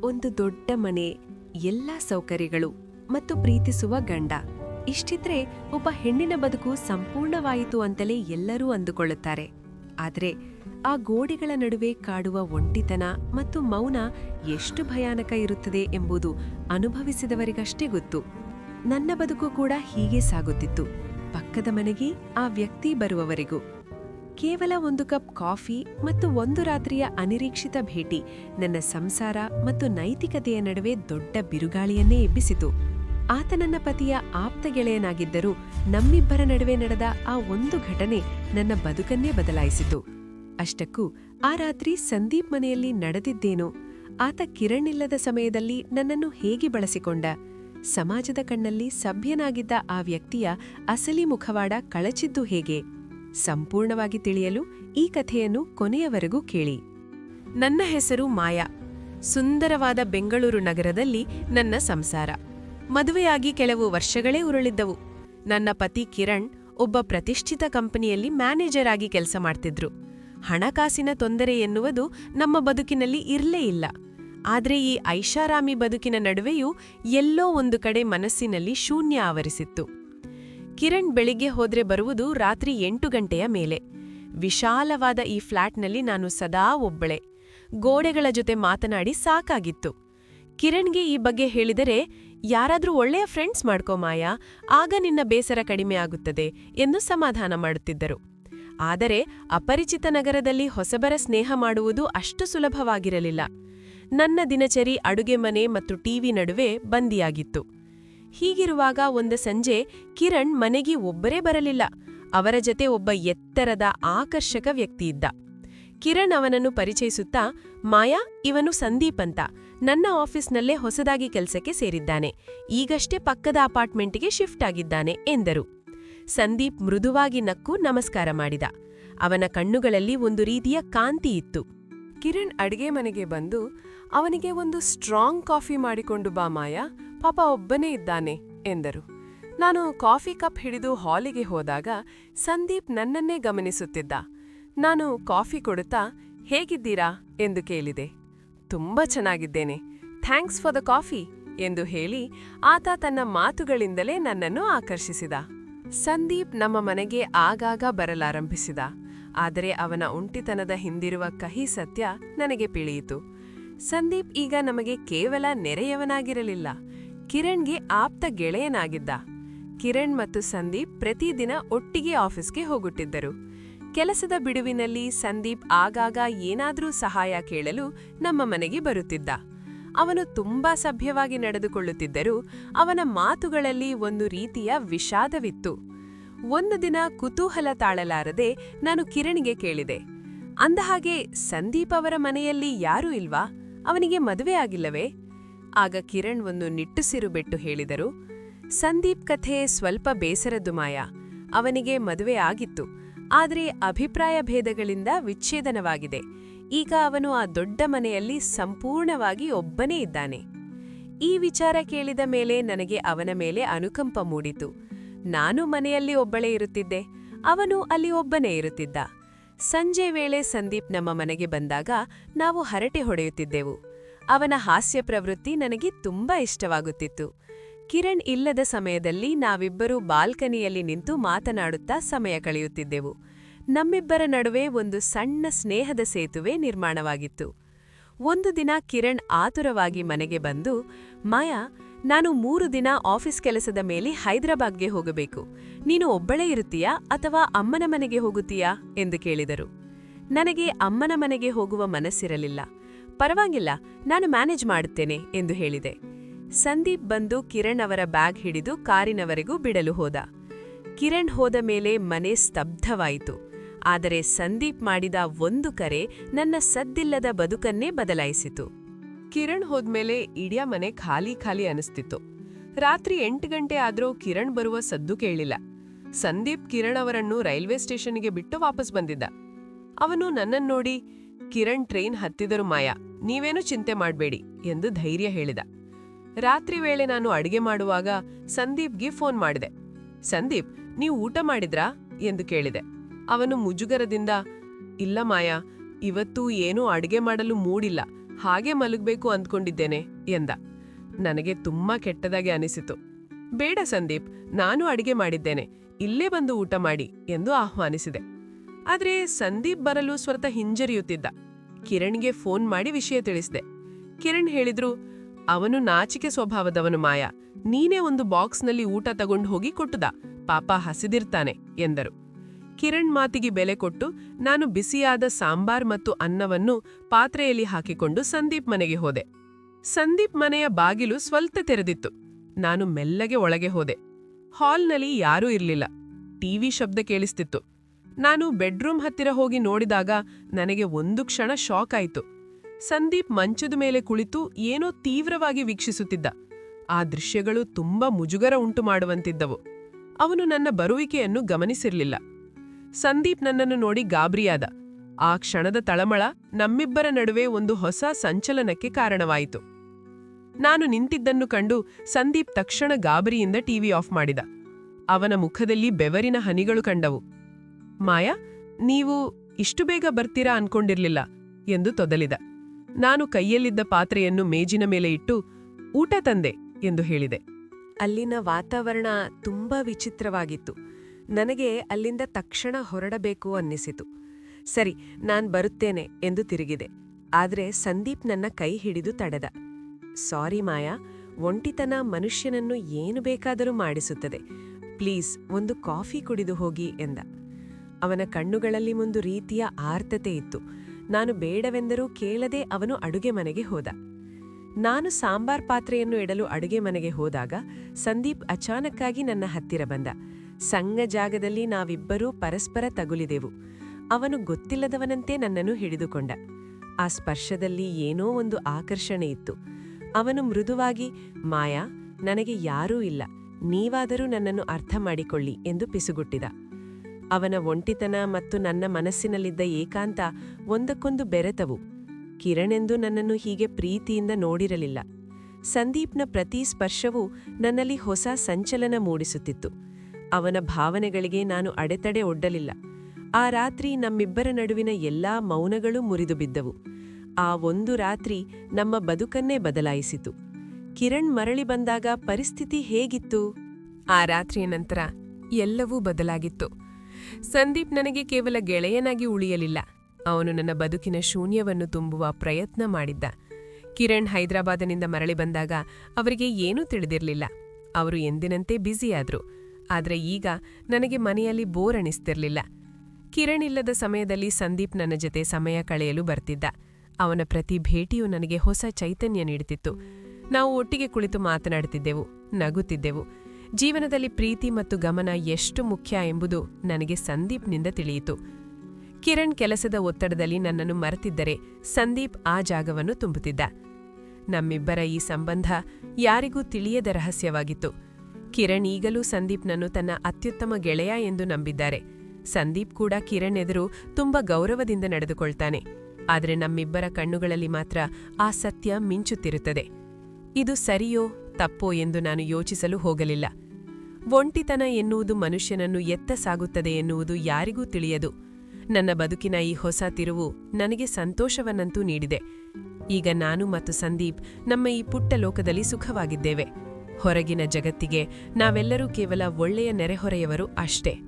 ಒಂದು ದೊಡ್ಡ ಮನೆ, ಎಲ್ಲ ಸೌಕರ್ಯಗಳು ಮತ್ತು ಪ್ರೀತಿಸುವ ಗಂಡ. ಇಷ್ಟಿದ್ರೆ ಒಬ್ಬ ಹೆಣ್ಣಿನ ಬದುಕು ಸಂಪೂರ್ಣವಾಯಿತು ಅಂತಲೇ ಎಲ್ಲರೂ ಅಂದುಕೊಳ್ಳುತ್ತಾರೆ. ಆದರೆ ಆ ಗೋಡೆಗಳ ನಡುವೆ ಕಾಡುವ ಒಂಟಿತನ ಮತ್ತು ಮೌನ ಎಷ್ಟು ಭಯಾನಕ ಇರುತ್ತದೆ ಎಂಬುದು ಅನುಭವಿಸಿದವರಿಗಷ್ಟೇ ಗೊತ್ತು. ನನ್ನ ಬದುಕು ಕೂಡ ಹೀಗೆ ಸಾಗುತ್ತಿತ್ತು. ಪಕ್ಕದ ಮನೆಗೆ ಆ ವ್ಯಕ್ತಿ ಬರುವವರೆಗೂ. ಕೇವಲ ಒಂದು ಕಪ್ ಕಾಫಿ ಮತ್ತು ಒಂದು ರಾತ್ರಿಯ ಅನಿರೀಕ್ಷಿತ ಭೇಟಿ, ನನ್ನ ಸಂಸಾರ ಮತ್ತು ನೈತಿಕತೆಯ ನಡುವೆ ದೊಡ್ಡ ಬಿರುಗಾಳಿಯನ್ನೇ ಎಬ್ಬಿಸಿತು. ಆತ ನನ್ನ ಪತಿಯ ಆಪ್ತ ಗೆಳೆಯನಾಗಿದ್ದರೂ ನಮ್ಮಿಬ್ಬರ ನಡುವೆ ನಡೆದ ಆ ಒಂದು ಘಟನೆ ನನ್ನ ಬದುಕನ್ನೇ ಬದಲಾಯಿಸಿತು. ಅಷ್ಟಕ್ಕೂ ಆ ರಾತ್ರಿ ಸಂದೀಪ್ ಮನೆಯಲ್ಲಿ ನಡೆದಿದ್ದೇನೋ, ಆತ ಕಿರಣ್ ಇಲ್ಲದ ಸಮಯದಲ್ಲಿ ನನ್ನನ್ನು ಹೇಗೆ ಬಳಸಿಕೊಂಡ, ಸಮಾಜದ ಕಣ್ಣಲ್ಲಿ ಸಭ್ಯನಾಗಿದ್ದ ಆ ವ್ಯಕ್ತಿಯ ಅಸಲಿ ಮುಖವಾಡ ಕಳಚಿದ್ದು ಹೇಗೆ? ಸಂಪೂರ್ಣವಾಗಿ ತಿಳಿಯಲು ಈ ಕಥೆಯನ್ನು ಕೊನೆಯವರೆಗೂ ಕೇಳಿ. ನನ್ನ ಹೆಸರು ಮಾಯಾ. ಸುಂದರವಾದ ಬೆಂಗಳೂರು ನಗರದಲ್ಲಿ ನನ್ನ ಸಂಸಾರ. ಮದುವೆಯಾಗಿ ಕೆಲವು ವರ್ಷಗಳೇ ಉರುಳಿದ್ದವು. ನನ್ನ ಪತಿ ಕಿರಣ್ ಒಬ್ಬ ಪ್ರತಿಷ್ಠಿತ ಕಂಪನಿಯಲ್ಲಿ ಮ್ಯಾನೇಜರ್ ಆಗಿ ಕೆಲಸ ಮಾಡ್ತಿದ್ರು. ಹಣಕಾಸಿನ ತೊಂದರೆ ಎನ್ನುವುದು ನಮ್ಮ ಬದುಕಿನಲ್ಲಿ ಇರಲೇ ಇಲ್ಲ. ಆದರೆ ಈ ಐಷಾರಾಮಿ ಬದುಕಿನ ನಡುವೆಯೂ ಎಲ್ಲೋ ಒಂದು ಕಡೆ ಮನಸ್ಸಿನಲ್ಲಿ ಶೂನ್ಯ ಆವರಿಸಿತ್ತು. ಕಿರಣ್ ಬೆಳಿಗ್ಗೆ ಹೋದ್ರೆ ಬರುವುದು ರಾತ್ರಿ ಎಂಟು ಗಂಟೆಯ ಮೇಲೆ. ವಿಶಾಲವಾದ ಈ ಫ್ಲಾಟ್ನಲ್ಲಿ ನಾನು ಸದಾ ಒಬ್ಬಳೆ. ಗೋಡೆಗಳ ಜೊತೆ ಮಾತನಾಡಿ ಸಾಕಾಗಿತ್ತು. ಕಿರಣ್ಗೆ ಈ ಬಗ್ಗೆ ಹೇಳಿದರೆ, ಯಾರಾದ್ರೂ ಒಳ್ಳೆಯ ಫ್ರೆಂಡ್ಸ್ ಮಾಡ್ಕೋ ಮಾಯಾ, ಆಗ ನಿನ್ನ ಬೇಸರ ಕಡಿಮೆ ಆಗುತ್ತದೆ ಎಂದು ಸಮಾಧಾನ ಮಾಡುತ್ತಿದ್ದರು. ಆದರೆ ಅಪರಿಚಿತ ನಗರದಲ್ಲಿ ಹೊಸಬರ ಸ್ನೇಹ ಮಾಡುವುದು ಅಷ್ಟು ಸುಲಭವಾಗಿರಲಿಲ್ಲ. ನನ್ನ ದಿನಚರಿ ಅಡುಗೆ ಮನೆ ಮತ್ತು ಟಿವಿ ನಡುವೆ ಬಂದಿಯಾಗಿತ್ತು. ಹೀಗಿರುವಾಗ ಒಂದು ಸಂಜೆ ಕಿರಣ್ ಮನೆಗೆ ಒಬ್ಬರೇ ಬರಲಿಲ್ಲ. ಅವರ ಜತೆ ಒಬ್ಬ ಎತ್ತರದ ಆಕರ್ಷಕ ವ್ಯಕ್ತಿಯಿದ್ದ. ಕಿರಣ್ ಅವನನ್ನು ಪರಿಚಯಿಸುತ್ತಾ, ಮಾಯಾ, ಇವನು ಸಂದೀಪ್ ಅಂತ. ನನ್ನ ಆಫೀಸ್ನಲ್ಲೇ ಹೊಸದಾಗಿ ಕೆಲಸಕ್ಕೆ ಸೇರಿದ್ದಾನೆ. ಈಗಷ್ಟೇ ಪಕ್ಕದ ಅಪಾರ್ಟ್ಮೆಂಟ್ಗೆ ಶಿಫ್ಟ್ ಆಗಿದ್ದಾನೆ, ಎಂದರು. ಸಂದೀಪ್ ಮೃದುವಾಗಿ ನಕ್ಕು ನಮಸ್ಕಾರ ಮಾಡಿದ. ಅವನ ಕಣ್ಣುಗಳಲ್ಲಿ ಒಂದು ರೀತಿಯ ಕಾಂತಿ ಇತ್ತು. ಕಿರಣ್ ಅಡಿಗೆ ಮನೆಗೆ ಬಂದು, ಅವನಿಗೆ ಒಂದು ಸ್ಟ್ರಾಂಗ್ ಕಾಫಿ ಮಾಡಿಕೊಂಡು ಬಾ ಮಾಯಾ. ಪಾಪ ಒಬ್ಬನೇ ಇದ್ದಾನೆ ಎಂದರು. ನಾನು ಕಾಫಿ ಕಪ್ ಹಿಡಿದು ಹಾಲಿಗೆ ಹೋದಾಗ ಸಂದೀಪ್ ನನ್ನನ್ನೇ ಗಮನಿಸುತ್ತಿದ್ದ. ನಾನು ಕಾಫಿ ಕೊಡುತ್ತಾ, ಹೇಗಿದ್ದೀರಾ? ಎಂದು ಕೇಳಿದೆ. ತುಂಬಾ ಚೆನ್ನಾಗಿದ್ದೇನೆ. ಥ್ಯಾಂಕ್ಸ್ ಫಾರ್ ದ ಕಾಫಿ, ಎಂದು ಹೇಳಿ ಆತ ತನ್ನ ಮಾತುಗಳಿಂದಲೇ ನನ್ನನ್ನು ಆಕರ್ಷಿಸಿದ. ಸಂದೀಪ್ ನಮ್ಮ ಮನೆಗೆ ಆಗಾಗ ಬರಲಾರಂಭಿಸಿದ. ಆದರೆ ಅವನ ಒಂಟಿತನದ ಹಿಂದಿರುವ ಕಹಿ ಸತ್ಯ ನನಗೆ ಪಿಳಿಯಿತು ಸಂದೀಪ್ ಈಗ ನಮಗೆ ಕೇವಲ ನೆರೆಯವನಾಗಿರಲಿಲ್ಲ. ಕಿರಣ್ಗೆ ಆಪ್ತ ಗೆಳೆಯನಾಗಿದ್ದ. ಕಿರಣ್ ಮತ್ತು ಸಂದೀಪ್ ಪ್ರತಿದಿನ ಒಟ್ಟಿಗೆ ಆಫೀಸ್ಗೆ ಹೋಗುತ್ತಿದ್ದರು. ಕೆಲಸದ ಬಿಡುವಿನಲ್ಲಿ ಸಂದೀಪ್ ಆಗಾಗ ಏನಾದರೂ ಸಹಾಯ ಕೇಳಲು ನಮ್ಮ ಮನೆಗೆ ಬರುತ್ತಿದ್ದ. ಅವನು ತುಂಬಾ ಸಭ್ಯವಾಗಿ ನಡೆದುಕೊಳ್ಳುತ್ತಿದ್ದರೂ ಅವನ ಮಾತುಗಳಲ್ಲಿ ಒಂದು ರೀತಿಯ ವಿಷಾದವಿತ್ತು. ಒಂದು ದಿನ ಕುತೂಹಲ ತಾಳಲಾರದೆ ನಾನು ಕಿರಣ್ಗೆ ಕೇಳಿದೆ. ಅಂದಹಾಗೆ, ಸಂದೀಪ್ ಅವರ ಮನೆಯಲ್ಲಿ ಯಾರೂ ಇಲ್ವಾ? ಅವನಿಗೆ ಮದುವೆ ಆಗಿಲ್ಲವೇ? ಆಗ ಕಿರಣ್ ಒಂದು ನಿಟ್ಟುಸಿರು ಬಿಟ್ಟು ಹೇಳಿದರು, ಸಂದೀಪ್ ಕಥೆ ಸ್ವಲ್ಪ ಬೇಸರದ್ದು ಮಾಯ, ಅವನಿಗೆ ಮದುವೆ ಆಗಿತ್ತು, ಆದರೆ ಅಭಿಪ್ರಾಯ ಭೇದಗಳಿಂದ ವಿಚ್ಛೇದನವಾಗಿದೆ, ಈಗ ಅವನು ಆ ದೊಡ್ಡ ಮನೆಯಲ್ಲಿ ಸಂಪೂರ್ಣವಾಗಿ ಒಬ್ಬನೇ ಇದ್ದಾನೆ. ಈ ವಿಚಾರ ಕೇಳಿದ ಮೇಲೆ ನನಗೆ ಅವನ ಮೇಲೆ ಅನುಕಂಪ ಮೂಡಿತು. ನಾನು ಮನೆಯಲ್ಲಿ ಒಬ್ಬಳೇ ಇರುತ್ತಿದ್ದೆ, ಅವನು ಅಲ್ಲಿ ಒಬ್ಬನೇ ಇರುತ್ತಿದ್ದ. ಸಂಜೆ ವೇಳೆ ಸಂದೀಪ್ ನಮ್ಮ ಮನೆಗೆ ಬಂದಾಗ ನಾವು ಹರಟೆ ಹೊಡೆಯುತ್ತಿದ್ದೆವು. ಅವನ ಹಾಸ್ಯ ಪ್ರವೃತ್ತಿ ನನಗೆ ತುಂಬಾ ಇಷ್ಟವಾಗುತ್ತಿತ್ತು. ಕಿರಣ್ ಇಲ್ಲದ ಸಮಯದಲ್ಲಿ ನಾವಿಬ್ಬರೂ ಬಾಲ್ಕನಿಯಲ್ಲಿ ನಿಂತು ಮಾತನಾಡುತ್ತಾ ಸಮಯ ಕಳೆಯುತ್ತಿದ್ದೆವು. ನಮ್ಮಿಬ್ಬರ ನಡುವೆ ಒಂದು ಸಣ್ಣ ಸ್ನೇಹದ ಸೇತುವೆ ನಿರ್ಮಾಣವಾಗಿತ್ತು. ಒಂದು ದಿನ ಕಿರಣ್ ಆತುರವಾಗಿ ಮನೆಗೆ ಬಂದು, ಮಾಯಾ, ನಾನು ಮೂರು ದಿನ ಆಫೀಸ್ ಕೆಲಸದ ಮೇಲೆ ಹೈದರಾಬಾದ್ಗೆ ಹೋಗಬೇಕು. ನೀನು ಒಬ್ಬಳೇ ಇರುತ್ತೀಯಾ ಅಥವಾ ಅಮ್ಮನ ಮನೆಗೆ ಹೋಗುತ್ತೀಯಾ? ಎಂದು ಕೇಳಿದರು. ನನಗೆ ಅಮ್ಮನ ಮನೆಗೆ ಹೋಗುವ ಮನಸ್ಸಿರಲಿಲ್ಲ. ಪರವಾಗಿಲ್ಲ, ನಾನು ಮ್ಯಾನೇಜ್ ಮಾಡುತ್ತೇನೆ ಎಂದು ಹೇಳಿದೆ. ಸಂದೀಪ್ ಬಂದು ಕಿರಣ್ ಅವರ ಬ್ಯಾಗ್ ಹಿಡಿದು ಕಾರಿನವರೆಗೂ ಬಿಡಲು ಹೋದ. ಕಿರಣ್ ಹೋದ ಮೇಲೆ ಮನೆ ಸ್ತಬ್ಧವಾಯಿತು. ಆದರೆ ಸಂದೀಪ್ ಮಾಡಿದ ಒಂದು ಕರೆ ನನ್ನ ಸದ್ದಿಲ್ಲದ ಬದುಕನ್ನೇ ಬದಲಾಯಿಸಿತು. ಕಿರಣ್ ಹೋದ್ಮೇಲೆ ಇಡಿಯ ಮನೆ ಖಾಲಿ ಖಾಲಿ ಅನಿಸ್ತಿತ್ತು. ರಾತ್ರಿ ಎಂಟು ಗಂಟೆ ಆದರೂ ಕಿರಣ್ ಬರುವ ಸದ್ದು ಕೇಳಿಲ್ಲ. ಸಂದೀಪ್ ಕಿರಣ್ ಅವರನ್ನು ರೈಲ್ವೆ ಸ್ಟೇಷನ್ಗೆ ಬಿಟ್ಟು ವಾಪಸ್ ಬಂದಿದ್ದ. ಅವನು ನನ್ನನ್ನೋಡಿ ಕಿರಣ್ ಟ್ರೈನ್ ಹತ್ತಿದರು ಮಾಯಾ, ನೀವೇನು ಚಿಂತೆ ಮಾಡಬೇಡಿ ಎಂದು ಧೈರ್ಯ ಹೇಳಿದ. ರಾತ್ರಿ ವೇಳೆ ನಾನು ಅಡಿಗೆ ಮಾಡುವಾಗ ಸಂದೀಪ್ಗೆ ಫೋನ್ ಮಾಡಿದೆ. ಸಂದೀಪ್, ನೀವು ಊಟ ಮಾಡಿದ್ರಾ? ಎಂದು ಕೇಳಿದೆ. ಅವನು ಮುಜುಗರದಿಂದ, ಇಲ್ಲ ಮಾಯಾ, ಇವತ್ತು ಏನೂ ಅಡಿಗೆ ಮಾಡಲು ಮೂಡಿಲ್ಲ, ಹಾಗೆ ಮಲಗಬೇಕು ಅಂದ್ಕೊಂಡಿದ್ದೇನೆ, ಎಂದ. ನನಗೆ ತುಂಬಾ ಕೆಟ್ಟದಾಗಿ ಅನಿಸಿತು. ಬೇಡ ಸಂದೀಪ್, ನಾನು ಅಡಿಗೆ ಮಾಡಿದ್ದೇನೆ, ಇಲ್ಲೇ ಬಂದು ಊಟ ಮಾಡಿ ಎಂದು ಆಹ್ವಾನಿಸಿದೆ. ಆದ್ರೆ ಸಂದೀಪ್ ಬರಲು ಸ್ವತಃ ಹಿಂಜರಿಯುತ್ತಿದ್ದ. ಕಿರಣ್ಗೆ ಫೋನ್ ಮಾಡಿ ವಿಷಯ ತಿಳಿಸಿದೆ. ಕಿರಣ್ ಹೇಳಿದ್ರು, ಅವನು ನಾಚಿಕೆ ಸ್ವಭಾವದವನು ಮಾಯ. ನೀನೇ ಒಂದು ಬಾಕ್ಸ್ನಲ್ಲಿ ಊಟ ತಗೊಂಡು ಹೋಗಿ ಕೊಟ್ಟುದ. ಪಾಪ ಹಸಿದಿರ್ತಾನೆ, ಎಂದರು. ಕಿರಣ್ ಮಾತಿಗೆ ಬೆಲೆ ಕೊಟ್ಟು, ನಾನು ಬಿಸಿಯಾದ ಸಾಂಬಾರ್ ಮತ್ತು ಅನ್ನವನ್ನು ಪಾತ್ರೆಯಲ್ಲಿ ಹಾಕಿಕೊಂಡು ಸಂದೀಪ್ ಮನೆಗೆ ಹೋದೆ. ಸಂದೀಪ್ ಮನೆಯ ಬಾಗಿಲು ಸ್ವಲ್ಪ ತೆರೆದಿತ್ತು. ನಾನು ಮೆಲ್ಲಗೆ ಒಳಗೆ ಹೋದೆ. ಹಾಲ್ನಲ್ಲಿ ಯಾರೂ ಇರಲಿಲ್ಲ. ಟಿವಿ ಶಬ್ದ ಕೇಳಿಸ್ತಿತ್ತು. ನಾನು ಬೆಡ್ರೂಮ್ ಹತ್ತಿರ ಹೋಗಿ ನೋಡಿದಾಗ ನನಗೆ ಒಂದು ಕ್ಷಣ ಶಾಕ್ ಆಯಿತು. ಸಂದೀಪ್ ಮಂಚದ ಮೇಲೆ ಕುಳಿತು ಏನೋ ತೀವ್ರವಾಗಿ ವೀಕ್ಷಿಸುತ್ತಿದ್ದ. ಆ ದೃಶ್ಯಗಳು ತುಂಬಾ ಮುಜುಗರ ಉಂಟು ಮಾಡುವಂತಿದ್ದವು. ಅವನು ನನ್ನ ಬರುವಿಕೆಯನ್ನು ಗಮನಿಸಿರಲಿಲ್ಲ. ಸಂದೀಪ್ ನನ್ನನ್ನು ನೋಡಿ ಗಾಬರಿಯಾದ. ಆ ಕ್ಷಣದ ತಳಮಳ ನಮ್ಮಿಬ್ಬರ ನಡುವೆ ಒಂದು ಹೊಸ ಸಂಚಲನಕ್ಕೆ ಕಾರಣವಾಯಿತು. ನಾನು ನಿಂತಿದ್ದನ್ನು ಕಂಡು ಸಂದೀಪ್ ತಕ್ಷಣ ಗಾಬರಿಯಿಂದ ಟಿವಿ ಆಫ್ ಮಾಡಿದ. ಅವನ ಮುಖದಲ್ಲಿ ಬೆವರಿನ ಹನಿಗಳು ಕಂಡವು. ಮಾಯಾ, ನೀವು ಇಷ್ಟು ಬೇಗ ಬರ್ತೀರಾ ಅನ್ಕೊಂಡಿರ್ಲಿಲ್ಲ ಎಂದು ತೊದಲಿದ. ನಾನು ಕೈಯಲ್ಲಿದ್ದ ಪಾತ್ರೆಯನ್ನು ಮೇಜಿನ ಮೇಲೆ ಇಟ್ಟು, ಊಟ ತಂದೆ ಎಂದು ಹೇಳಿದೆ. ಅಲ್ಲಿನ ವಾತಾವರಣ ತುಂಬಾ ವಿಚಿತ್ರವಾಗಿತ್ತು. ನನಗೆ ಅಲ್ಲಿಂದ ತಕ್ಷಣ ಹೊರಡಬೇಕು ಅನ್ನಿಸಿತು. ಸರಿ, ನಾನ್ ಬರುತ್ತೇನೆ ಎಂದು ತಿರುಗಿದೆ. ಆದ್ರೆ ಸಂದೀಪ್ ನನ್ನ ಕೈ ಹಿಡಿದು ತಡೆದ. ಸಾರಿ ಮಾಯಾ, ಒಂಟಿತನ ಮನುಷ್ಯನನ್ನು ಏನು ಬೇಕಾದರೂ ಮಾಡಿಸುತ್ತದೆ. ಪ್ಲೀಸ್, ಒಂದು ಕಾಫಿ ಕುಡಿದು ಹೋಗಿ ಎಂದ. ಅವನ ಕಣ್ಣುಗಳಲ್ಲಿ ಒಂದು ರೀತಿಯ ಆರ್ತತೆ ಇತ್ತು. ನಾನು ಬೇಡವೆಂದರೂ ಕೇಳದೆ ಅವನು ಅಡುಗೆ ಮನೆಗೆ ಹೋದ. ನಾನು ಸಾಂಬಾರ್ ಪಾತ್ರೆಯನ್ನು ಇಡಲು ಅಡುಗೆ ಮನೆಗೆ ಹೋದಾಗ ಸಂದೀಪ್ ಅಚಾನಕ್ಕಾಗಿ ನನ್ನ ಹತ್ತಿರ ಬಂದ. ಸಂಗ ಜಾಗದಲ್ಲಿ ನಾವಿಬ್ಬರೂ ಪರಸ್ಪರ ತಗುಲಿದೆವು. ಅವನು ಗೊತ್ತಿಲ್ಲದವನಂತೆ ನನ್ನನ್ನು ಹಿಡಿದುಕೊಂಡ. ಆ ಸ್ಪರ್ಶದಲ್ಲಿ ಏನೋ ಒಂದು ಆಕರ್ಷಣೆ ಇತ್ತು. ಅವನು ಮೃದುವಾಗಿ, ಮಾಯಾ, ನನಗೆ ಯಾರೂ ಇಲ್ಲ. ನೀವಾದರೂ ನನ್ನನ್ನು ಅರ್ಥ ಮಾಡಿಕೊಳ್ಳಿ ಎಂದು ಪಿಸುಗುಟ್ಟಿದ. ಅವನ ಒಂಟಿತನ ಮತ್ತು ನನ್ನ ಮನಸ್ಸಿನಲ್ಲಿದ್ದ ಏಕಾಂತ ಒಂದಕ್ಕೊಂದು ಬೆರೆತವು. ಕಿರಣೆಂದು ನನ್ನನ್ನು ಹೀಗೆ ಪ್ರೀತಿಯಿಂದ ನೋಡಿರಲಿಲ್ಲ. ಸಂದೀಪ್ನ ಪ್ರತಿ ಸ್ಪರ್ಶವೂ ನನ್ನಲ್ಲಿ ಹೊಸ ಸಂಚಲನ ಮೂಡಿಸುತ್ತಿತ್ತು. ಅವನ ಭಾವನೆಗಳಿಗೆ ನಾನು ಅಡೆತಡೆ ಒಡ್ಡಲಿಲ್ಲ. ಆ ರಾತ್ರಿ ನಮ್ಮಿಬ್ಬರ ನಡುವಿನ ಎಲ್ಲಾ ಮೌನಗಳು ಮುರಿದು ಬಿದ್ದವು ಆ ಒಂದು ರಾತ್ರಿ ನಮ್ಮ ಬದುಕನ್ನೇ ಬದಲಾಯಿಸಿತು. ಕಿರಣ್ ಮರಳಿ ಬಂದಾಗ ಪರಿಸ್ಥಿತಿ ಹೇಗಿತ್ತು? ಆ ರಾತ್ರಿಯ ನಂತರ ಎಲ್ಲವೂ ಬದಲಾಗಿತ್ತು. ಸಂದೀಪ್ ನನಗೆ ಕೇವಲ ಗೆಳೆಯನಾಗಿ ಉಳಿಯಲಿಲ್ಲ. ಅವನು ನನ್ನ ಬದುಕಿನ ಶೂನ್ಯವನ್ನು ತುಂಬುವ ಪ್ರಯತ್ನ ಮಾಡಿದ್ದ. ಕಿರಣ್ ಹೈದರಾಬಾದನಿಂದ ಮರಳಿ ಬಂದಾಗ ಅವರಿಗೆ ಏನೂ ತಿಳಿದಿರಲಿಲ್ಲ. ಅವರು ಎಂದಿನಂತೆ ಬ್ಯುಸಿಯಾದ್ರು. ಆದರೆ ಈಗ ನನಗೆ ಮನೆಯಲ್ಲಿ ಬೋರ್ ಅಣಿಸ್ತಿರ್ಲಿಲ್ಲ ಕಿರಣ್ ಇಲ್ಲದ ಸಮಯದಲ್ಲಿ ಸಂದೀಪ್ ನನ್ನ ಜೊತೆ ಸಮಯ ಕಳೆಯಲು ಬರ್ತಿದ್ದ. ಅವನ ಪ್ರತಿ ಭೇಟಿಯು ನನಗೆ ಹೊಸ ಚೈತನ್ಯ ನೀಡುತ್ತಿತ್ತು ನಾವು ಒಟ್ಟಿಗೆ ಕುಳಿತು ಮಾತನಾಡುತ್ತಿದ್ದೆವು ನಗುತ್ತಿದ್ದೆವು. ಜೀವನದಲ್ಲಿ ಪ್ರೀತಿ ಮತ್ತು ಗಮನ ಎಷ್ಟು ಮುಖ್ಯ ಎಂಬುದು ನನಗೆ ಸಂದೀಪ್ನಿಂದ ತಿಳಿಯಿತು. ಕಿರಣ್ ಕೆಲಸದ ಒತ್ತಡದಲ್ಲಿ ನನ್ನನ್ನು ಮರೆತಿದ್ದರೆ ಸಂದೀಪ್ ಆ ಜಾಗವನ್ನು ತುಂಬುತ್ತಿದ್ದ. ನಮ್ಮಿಬ್ಬರ ಈ ಸಂಬಂಧ ಯಾರಿಗೂ ತಿಳಿಯದ ರಹಸ್ಯವಾಗಿತ್ತು. ಕಿರಣ್ ಈಗಲೂ ಸಂದೀಪ್ನನ್ನು ತನ್ನ ಅತ್ಯುತ್ತಮ ಗೆಳೆಯ ಎಂದು ನಂಬಿದ್ದಾರೆ. ಸಂದೀಪ್ ಕೂಡ ಕಿರಣ್ ಎದುರು ತುಂಬಾ ಗೌರವದಿಂದ ನಡೆದುಕೊಳ್ತಾನೆ. ಆದರೆ ನಮ್ಮಿಬ್ಬರ ಕಣ್ಣುಗಳಲ್ಲಿ ಮಾತ್ರ ಆ ಸತ್ಯ ಮಿಂಚುತ್ತಿರುತ್ತದೆ. ಇದು ಸರಿಯೋ ತಪ್ಪೋ ಎಂದು ನಾನು ಯೋಚಿಸಲು ಹೋಗಲಿಲ್ಲ. ಒಂಟಿತನ ಎನ್ನುವುದು ಮನುಷ್ಯನನ್ನು ಎತ್ತ ಸಾಗುತ್ತದೆ ಎನ್ನುವುದು ಯಾರಿಗೂ ತಿಳಿಯದು. ನನ್ನ ಬದುಕಿನ ಈ ಹೊಸ ತಿರುವು ನನಗೆ ಸಂತೋಷವನ್ನಂತೂ ನೀಡಿದೆ. ಈಗ ನಾನು ಮತ್ತು ಸಂದೀಪ್ ನಮ್ಮ ಈ ಪುಟ್ಟ ಲೋಕದಲ್ಲಿ ಸುಖವಾಗಿದ್ದೇವೆ. ಹೊರಗಿನ ಜಗತ್ತಿಗೆ ನಾವೆಲ್ಲರೂ ಕೇವಲ ಒಳ್ಳೆಯ ನೆರೆಹೊರೆಯವರು ಅಷ್ಟೇ.